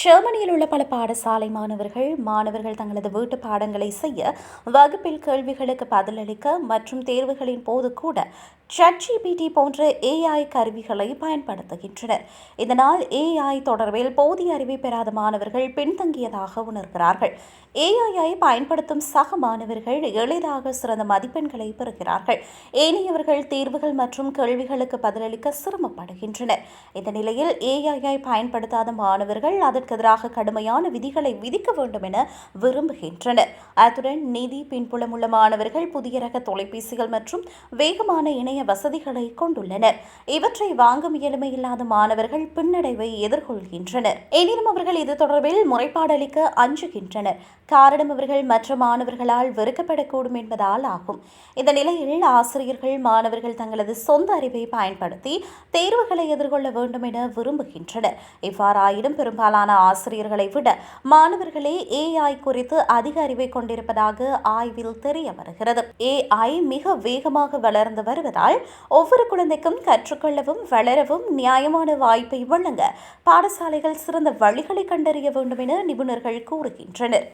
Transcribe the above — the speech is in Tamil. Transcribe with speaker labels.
Speaker 1: ஜெர்மனியில் உள்ள பல பாடசாலை மாணவர்கள் மாணவர்கள் தங்களது வீட்டு பாடங்களை செய்ய வகுப்பில் கேள்விகளுக்கு பதிலளிக்க மற்றும் தேர்வுகளின் போது கூட சட்ஜிபிடி போன்ற ஏஐ கருவிகளை பயன்படுத்துகின்றனர். இதனால் ஏஐ தொடர்பில் போதிய அறிவை பெறாத மாணவர்கள் பின்தங்கியதாக உணர்கிறார்கள். ஏஐயை பயன்படுத்தும் சக மாணவர்கள் எளிதாக சிறந்த மதிப்பெண்களை பெறுகிறார்கள். ஏனையவர்கள் தேர்வுகள் மற்றும் கேள்விகளுக்கு பதிலளிக்க சிரமப்படுகின்றனர். இந்த நிலையில் ஏஐயை பயன்படுத்தாத மாணவர்கள் அதற்கு எதிராக கடுமையான விதிகளை விதிக்க வேண்டும் என விரும்புகின்றனர். அத்துடன் நிதி பின்புலம் உள்ள மாணவர்கள் புதிய ரக தொலைபேசிகள் மற்றும் வேகமான இணைய வசதிகளை கொண்டுள்ளனர். இவற்றை வாங்கும் இயலுமை இல்லாத மாணவர்கள் பின்னடைவை எதிர்கொள்கின்றனர். எனினும் அவர்கள் இது தொடர்பில் முறைப்பாடளிக்க அஞ்சுகின்றனர். காரணம் அவர்கள் மற்ற மாணவர்களால் வெறுக்கப்படக்கூடும் என்பதால் ஆகும். இந்த நிலையில் ஆசிரியர்கள் மாணவர்கள் தங்களது சொந்த அறிவை பயன்படுத்தி தேர்வுகளை எதிர்கொள்ள வேண்டும் என விரும்புகின்றனர். இவ்வாறாயினும் பெரும்பாலான ஆசிரியர்களை விட மாணவர்களே ஏஐ குறித்து அதிக அறிவை கொண்டிருப்பதாக ஆய்வில் தெரிய வருகிறது. ஏஐ மிக வேகமாக வளர்ந்து வருவதால் ஒவ்வொரு குழந்தைக்கும் கற்றுக்கொள்ளவும் வளரவும் நியாயமான வாய்ப்பை வழங்க பாடசாலைகள் சிறந்த வழிகளை கண்டறிய வேண்டும் என நிபுணர்கள் கூறுகின்றனர்.